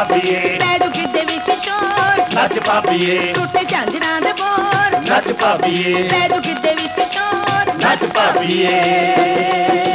ਪਾਪੀਏ ਪੈੜੂ ਗਿੱਦੇ ਵਿੱਚ ਚੋਰ। ਨੱਚ ਪਾਪੀਏ ਟੁੱਟੇ ਝਾਂਜਰਾਂ ਦੇ ਬੋਰ। ਨੱਚ ਪਾਪੀਏ ਪੈੜੂ ਗਿੱਦੇ ਵਿੱਚ ਚੋਰ। ਨੱਚ ਪਾਪੀਏ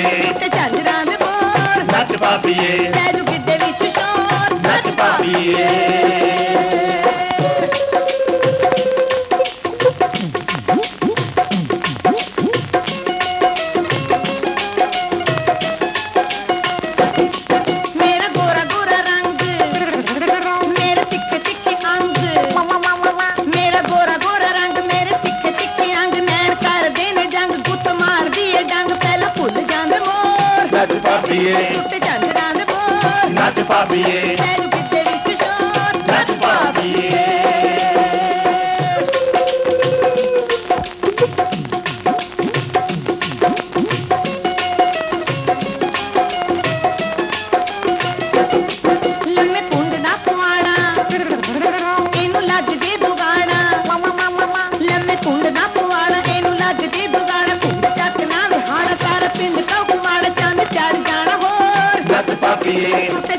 ਪਾਪੀਏ। ਤੇ ਝਾਂਜਰਾਂ ਦੇ ਨੱਚ ਪਾਪੀਏ। ਤੈਨੂੰ ਕਿੱਦੇ ਵਿੱਚ ਸ਼ੋਰ। ਨੱਚ ਪਾਪੀਏ। पापिए नच पापिए Happy